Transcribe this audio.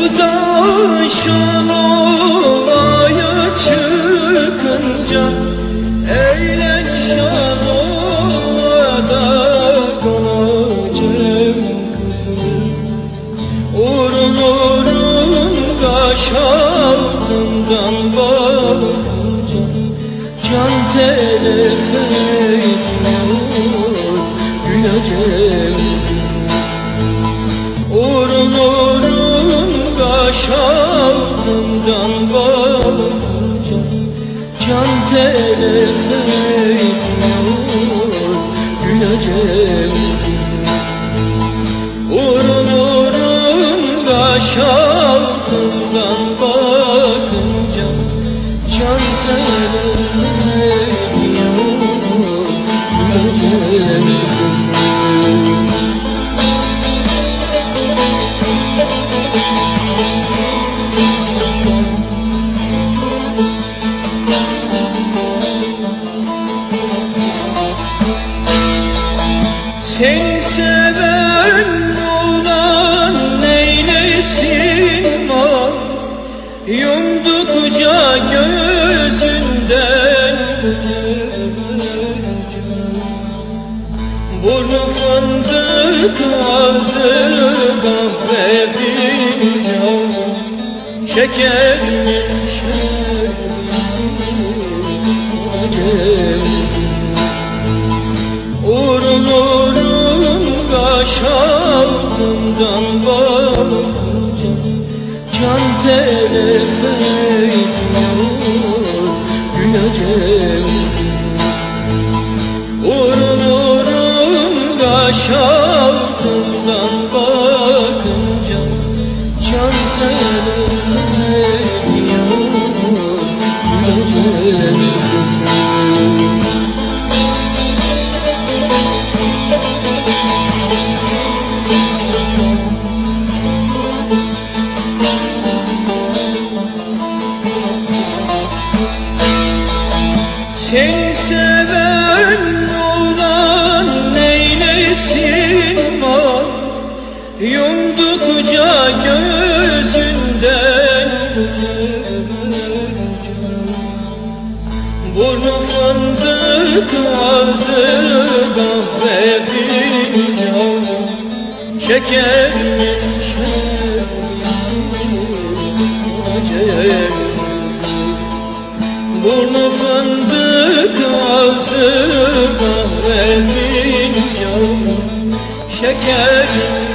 Kışın ovaya çıkınca Eğlen şan ovada kalacağım kızım. Urun urun bakınca Can telef güleceğim kaş altından bakınca Can telef etmiyor fındık ağzı kahve fincan Şeker şeker Urun urun kaş altından bakınca Can telef etmiyor güleceğim urun kaş altından bakınca fındık ağzı kahve fincan Şeker şeker Burnu fındık ağzı kahve fincan Şeker